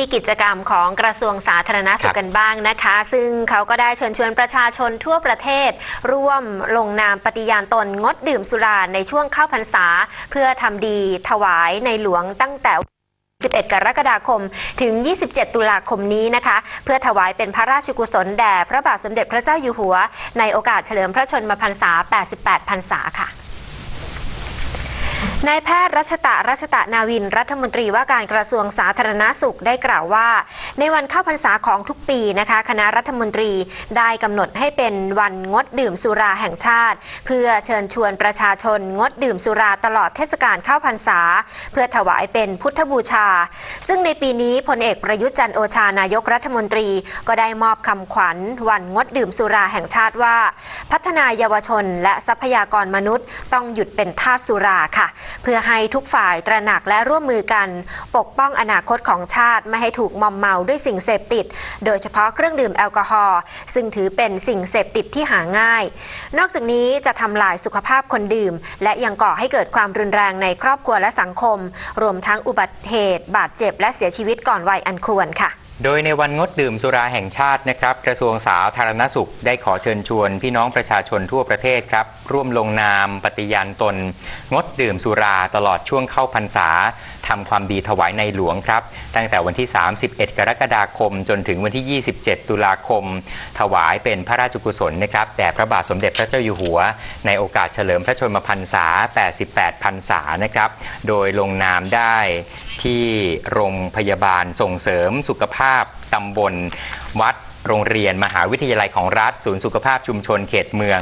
ที่กิจกรรมของกระทรวงสาธารณสุครัขบกันบ้างนะคะ ซึ่งเขาก็ได้เชิญชวนประชาชนทั่วประเทศ ร่วมลงนามปฏิญาณตนงดดื่มสุราในช่วงเข้าพรรษา เพื่อทำดีถวายในหลวงตั้งแต่ 11 กรกฎาคม ถึง 27 ตุลาคมนี้นะคะ เพื่อถวายเป็นพระราชกุศลแด่พระบาทสมเด็จพระเจ้าอยู่หัว ในโอกาสเฉลิมพระชนมพรรษา 88 พรรษาค่ะ นายแพทย์รัชตะรัชตะนาวิน รัฐมนตรีว่าการกระทรวงสาธารณสุขได้กล่าวว่า ในวันเข้าพรรษาของทุกปีนะคะ คณะรัฐมนตรีได้กำหนดให้เป็นวันงดดื่มสุราแห่งชาติ เพื่อเชิญชวนประชาชนงดดื่มสุราตลอดเทศกาลเข้าพรรษา เพื่อถวายเป็นพุทธบูชา ซึ่งในปีนี้พลเอกประยุทธ์จันโอชานายกรัฐมนตรีก็ได้มอบคำขวัญ วันงดดื่มสุราแห่งชาติว่า พัฒนายาวชนและทรัพยากรมนุษย์ ต้องหยุดเป็นทาสสุราค่ะเพื่อให้ทุกฝ่ายตระหนักและร่วมมือกัน ปกป้องอนาคตของชาติไม่ให้ถูกมอมเมาด้วยสิ่งเสพติด โดยเฉพาะเครื่องดื่มแอลกอฮอล์ซึ่งถือเป็นสิ่งเสพติดที่หาง่าย นอกจากนี้จะทำลายสุขภาพคนดื่ม และยังก่อให้เกิดความรุนแรงในครอบครัวและสังคม รวมทั้งอุบัติเหตุ บาดเจ็บและเสียชีวิตก่อนวัยอันควรค่ะ โดยในวันงดดื่มสุราแห่งชาตินะครับ กระทรวงสาธารณสุขได้ขอเชิญชวนพี่น้องประชาชนทั่วประเทศครับ ร่วมลงนามปฏิญาณตน งดดื่มสุราตลอดช่วงเข้าพรรษาทำความดีถวายในหลวงครับ ตั้งแต่วันที่ 31 กรกฎาคม จนถึงวันที่ 27 ตุลาคม ถวายเป็นพระราชกุศลนะครับแด่พระบาทสมเด็จพระเจ้าอยู่หัว ในโอกาสเฉลิมพระชนมพรรษา 88 พรรษานะครับ โดยลงนามได้ที่โรงพยาบาลส่งเสริมสุขภาพตำบลวัดโรงเรียนมหาวิทยาลัยของรัฐ ศูนย์สุขภาพชุมชนเขตเมือง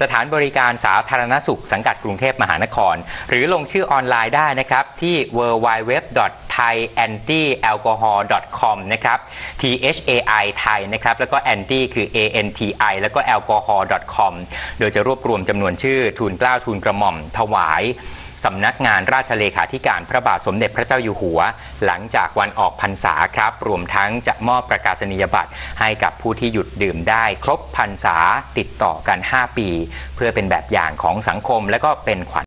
สถานบริการสาธารณสุข สังกัดกรุงเทพมหานคร หรือลงชื่อออนไลน์ได้นะครับ ที่ www.thaiantialcohol.com นะครับ T H A I ไทยนะครับ แล้วก็ anti คือ A N T I แล้วก็ alcohol.com โดยจะรวบรวมจำนวนชื่อ ทูลเกล้าทูลกระหม่อมถวาย สำนักงานราชเลขาธิการพระบาทสมเด็จพระเจ้าอยู่หัว หลังจากวันออกพรรษาครับ รวมทั้งจะมอบประกาศนียบัตรให้กับผู้ที่หยุดดื่มได้ครบพรรษาติดต่อกัน 5 ปี เพื่อเป็นแบบอย่างของสังคมและก็เป็นขวัญ